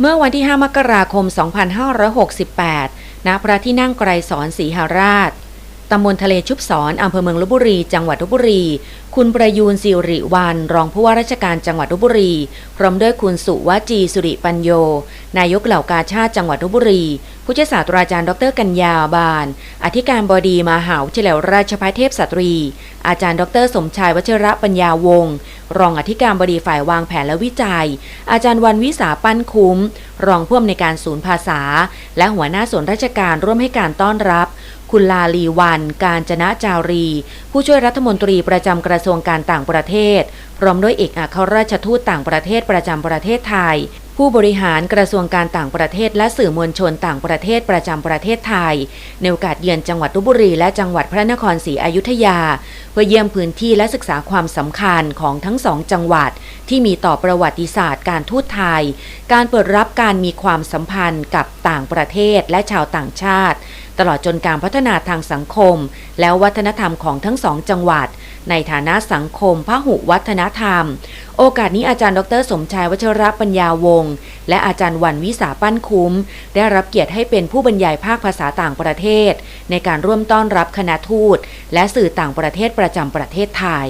เมื่อวันที่ 5 มกราคม 2568 ณ พระที่นั่งไกรสอนศรีหาราช ตำบลทะเลชุบสอนอำเภอเมืองลบบุรี จังหวัดลบบุรี คุณประยูนสิริวัน รองผู้ว่าราชการจังหวัดลบบุรี พร้อมด้วยคุณสุวจีสุริปัญโย นายกเหล่ากาชาติจังหวัดลบบุรี ผู้ช่วยศาสตราจารย์ดรกัญญาบาน อธิการบดีมหาวิทยาลัยราชภัฏเทพสตรี อาจารย์ดรสมชายวัชระปัญญาวงศ์ รองอธิการบดีฝ่ายวางแผนและวิจัย อาจารย์วันวิสาปั้นคุ้ม รองผู้อำนวยการศูนย์ภาษา และหัวหน้าส่วนราชการร่วมให้การต้อนรับ คุณลาลีวัน การจนะจารี ผู้ช่วยรัฐมนตรีประจำกระทรวงการต่างประเทศ พร้อมด้วยเอกอัครราชทูตต่างประเทศประจำประเทศไทยผู้บริหารกระทรวงการต่างประเทศและสื่อมวลชนต่างประเทศประจำประเทศไทย ในโอกาสเยือนจังหวัดลบบุรีและจังหวัดพระนครศรีอยุธยา พื่อเยี่ยมพื้นที่และศึกษาความสำคัญของทั้งสองจังหวัด ที่มีต่อประวัติศาสตร์การทูตไทย การเปิดรับการมีความสัมพันธ์กับต่างประเทศและชาวต่างชาติ ตลอดจนการพัฒนาทางสังคม และวัฒนธรรมของทั้งสองจังหวัด ในฐานะสังคมพหุวัฒนธรรม โอกาสนี้อาจารย์ดร สมชายวัชระปัญญาวงศ์และอาจารย์วันวิสาปั้นคุ้ม ได้รับเกียรติให้เป็นผู้บรรยายภาคภาษาต่างประเทศ ในการร่วมต้อนรับคณะทูต และสื่อต่างประเทศประจำประเทศไทย